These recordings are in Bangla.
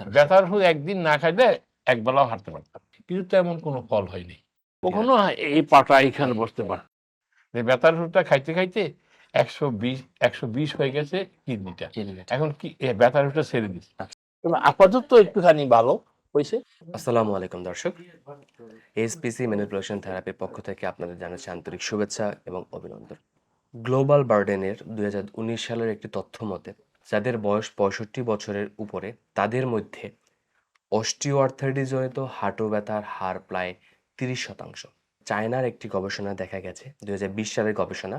ব্যথার ওষুধ একদিন না খাইলে একবেলাও হাঁটতে পারতাম। কিন্তু তেমন কোনো ফল হয়নি। কখনো এই পাটা এইখানে বসতে পার ব্যথার ওষুধটা খাইতে খাইতে একশো বিশ একশো বিশ হয়ে গেছে কিডনিটা। এখন কি ব্যথার ওষুধটা ছেড়ে দিচ্ছে। তবে আপাতত একটুখানি ভালো হয়েছে আসসালামু আলাইকুম দর্শক। এসপিসি ম্যানিপুলেশন থেরাপির পক্ষ থেকে আপনাদের জানাচ্ছি আন্তরিক শুভেচ্ছা এবং অভিনন্দন। গ্লোবাল বার্ডেনের দুই হাজার উনিশ সালের একটি তথ্য মতে যাদের বয়স পঁয়ষট্টি বছরের উপরে, তাদের মধ্যে অস্টিওআর্থাইটিসজনিত হাঁটু ব্যথার হার প্রায় তিরিশ শতাংশ। চায়নার একটি গবেষণা দেখা গেছে দু হাজার বিশ সালের গবেষণা,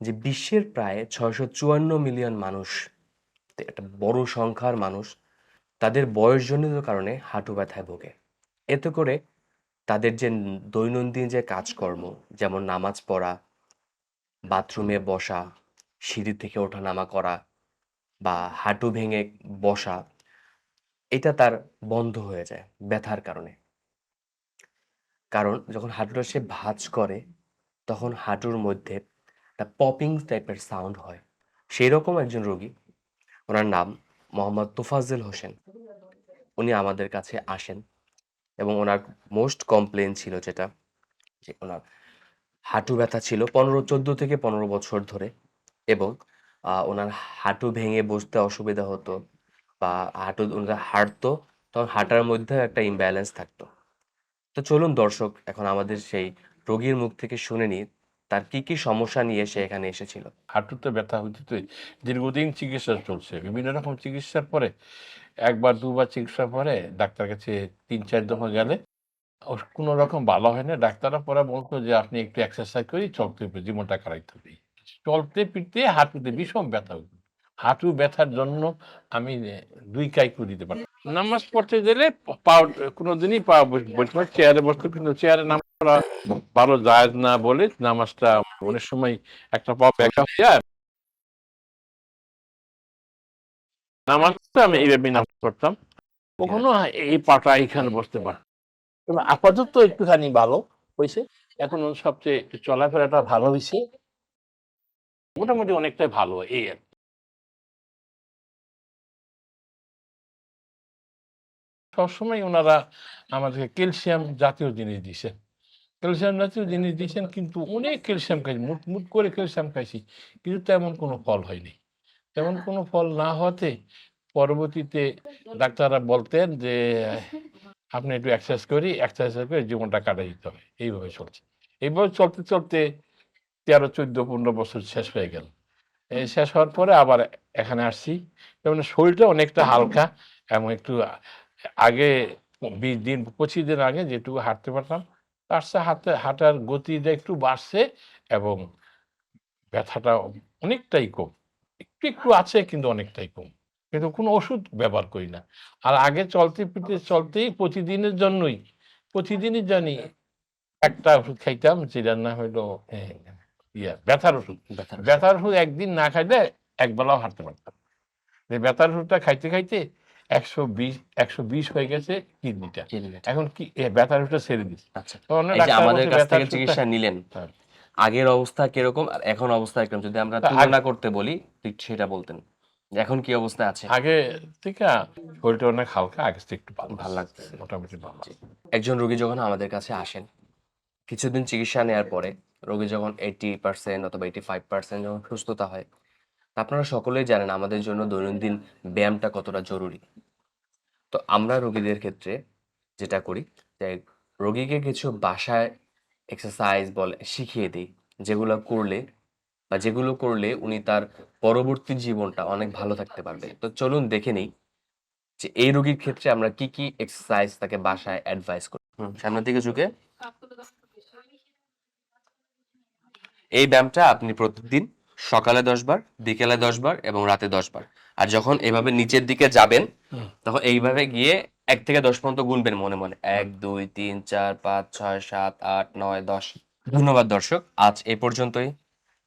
যে বিশ্বের প্রায় ছয়শো চুয়ান্ন মিলিয়ন মানুষ একটা বড় সংখ্যার মানুষ, তাদের বয়সজনিত কারণে হাঁটু ব্যথায় ভোগে। এতে করে তাদের যে দৈনন্দিন যে কাজকর্ম, যেমন নামাজ পড়া, বাথরুমে বসা, সিঁড়ি থেকে ওঠানামা করা বা হাঁটু ভেঙে বসা, এটা তার বন্ধ হয়ে যায় ব্যথার কারণে। কারণ যখন হাঁটুটা সে ভাঁজ করে, তখন হাঁটুর মধ্যে একটা পপিং টাইপের সাউন্ড হয়। সেই রকম একজন রোগী, ওনার নাম মোহাম্মদ তোফাজ্জল হোসেন। উনি আমাদের কাছে আসেন এবং ওনার মোস্ট কমপ্লেন ছিল যেটা, যে ওনার হাঁটু ব্যথা ছিল পনেরো, চোদ্দ থেকে পনেরো বছর ধরে এবং ওনার হাঁটু ভেঙে বসতে অসুবিধা হতো বা হাঁটু ওনারা হাঁটতো, তখন হাঁটার মধ্যেও একটা ইমব্যালেন্স থাকতো। তো চলুন দর্শক, এখন আমাদের সেই রোগীর মুখ থেকে শুনে নিই, তার কি কি সমস্যা নিয়ে সে এখানে এসেছিল। হাঁটুতে ব্যথা হইতে দীর্ঘদিন চিকিৎসা চলছে। বিভিন্ন রকম চিকিৎসার পরে, একবার, দুবার চিকিৎসার পরে ডাক্তার কাছে তিন, চার দফা গেলে, কোনো রকম ভালো হয় না। ডাক্তাররা পরে বলতো যে, আপনি একটু এক্সারসাইজ করি চলতে হবে, জীবনটা কাটাইতে হবে। চলতে ফিরতে হাঁটুতে বিষম ব্যথা হতো হাঁটু ব্যথার জন্য আমি দুই কাই করে দিতে পারতাম। নামাজ পড়তে গেলে পা, কোনোদিনই পা বসে চেয়ারে বসতো কিন্তু চেয়ারে নামাজ পড়া ভালো যায় না বলে নামাজটা অনেক সময় একটা পা ব্যাকা হয়ে যায়। নামাজ আমি এইভাবে নামাজ পড়তাম। কখনো এই পাটা এইখানে বসতে পার, আপাতত একটুখানি ভালো হয়েছে। এখন সবচেয়ে চলাফেরাটা ভালো হয়েছে। মোটামুটি অনেকটাই ভালো, এই আর। সবসময় ওনারা আমাদেরকে ক্যালসিয়াম জাতীয় জিনিস দিছে ক্যালসিয়াম জাতীয় জিনিস দিয়েছেন কিন্তু অনেক ক্যালসিয়াম খাইছি মুট মুট করে ক্যালসিয়াম খাইছি, কিন্তু তেমন কোনো ফল হয়নি। তেমন কোনো ফল না হওয়াতে পরবর্তীতে ডাক্তাররা বলতেন যে, আপনি একটু এক্সারসাইজ করি এক্সারসাইজ করে জীবনটা কাটাই দিতে হবে। এইভাবে চলছে। এইভাবে চলতে চলতে তেরো, চোদ্দ, পনেরো বছর শেষ হয়ে গেল। এই শেষ হওয়ার পরে আবার এখানে আসছি। যেমন শরীরটা অনেকটা হালকা এবং একটু আগে বিশ দিন, পঁচিশ দিন আগে যেটুকু হাঁটতে পারতাম, তার সাথে হাতে হাঁটার গতিটা একটু বাড়ছে এবং ব্যথাটা অনেকটাই কম। একটু একটু আছে কিন্তু অনেকটাই কম। কিন্তু কোনো ওষুধ ব্যবহার করি না। আর আগে চলতে, ফিরতে, চলতেই প্রতিদিনের জন্যই, প্রতিদিনই জানি একটা ওষুধ খাইতাম, যেটার না হইল ইয়া ব্যথার ওষুধ। ব্যথার ওষুধ। একদিন না খাইলে একবেলাও হাঁটতে পারতাম। ব্যথার ওষুধটা খাইতে খাইতে একশো বিশ একশো বিশ হয়ে গেছে কিডনিটা। এখন কি ব্যথার ওষুধটা ছেড়ে দিচ্ছে আচ্ছা। আমাদের কাছ থেকে চিকিৎসা নিলেন। হ্যাঁ। আগের অবস্থা কীরকম? আর এখন অবস্থা কীরকম যদি আমরা তুলনা করতে বলি ঠিক সেটা বলতেন। এখন কি অবস্থা আছে? আগে থেকে শরীরটা অনেক হালকা আগে থেকে একটু ভালো। লাগতেছে। মোটামুটি ভালো। একজন রোগী যখন আমাদের কাছে আসেন কিছুদিন চিকিৎসা নেওয়ার পরে রোগী যখন এইটি পার্সেন্ট অথবা এইটি ফাইভ পার্সেন্ট যখন সুস্থতা হয় আপনারা সকলেই জানেন আমাদের জন্য দৈনন্দিন ব্যায়ামটা কতটা জরুরি। তো আমরা রোগীদের ক্ষেত্রে যেটা করি যে রোগীকে কিছু বাসায় এক্সারসাইজ বলে, শিখিয়ে দিই, যেগুলো করলে বা যেগুলো করলে উনি তার পরবর্তী জীবনটা অনেক ভালো থাকতে পারবে। তো চলুন দেখে নিই যে এই রোগীর ক্ষেত্রে আমরা কি কি এক্সারসাইজ তাকে বাসায় অ্যাডভাইস করি। সামনের দিকে ঝুঁকে এই ব্যায়ামটা আপনি প্রতিদিন সকালে দশ বার বিকেলে দশ বার এবং রাতে দশ বার। আর যখন এভাবে নিচের দিকে যাবেন তখন এইভাবে গিয়ে এক থেকে দশ পর্যন্ত গুনবেন মনে মনে। এক দুই তিন চার পাঁচ ছয় সাত আট নয় দশ। ধন্যবাদ দর্শক আজ এ পর্যন্তই।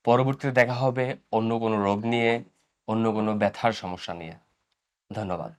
পরবর্তীতে দেখা হবে অন্য কোনো রোগ নিয়ে অন্য কোনো ব্যথার সমস্যা নিয়ে। ধন্যবাদ।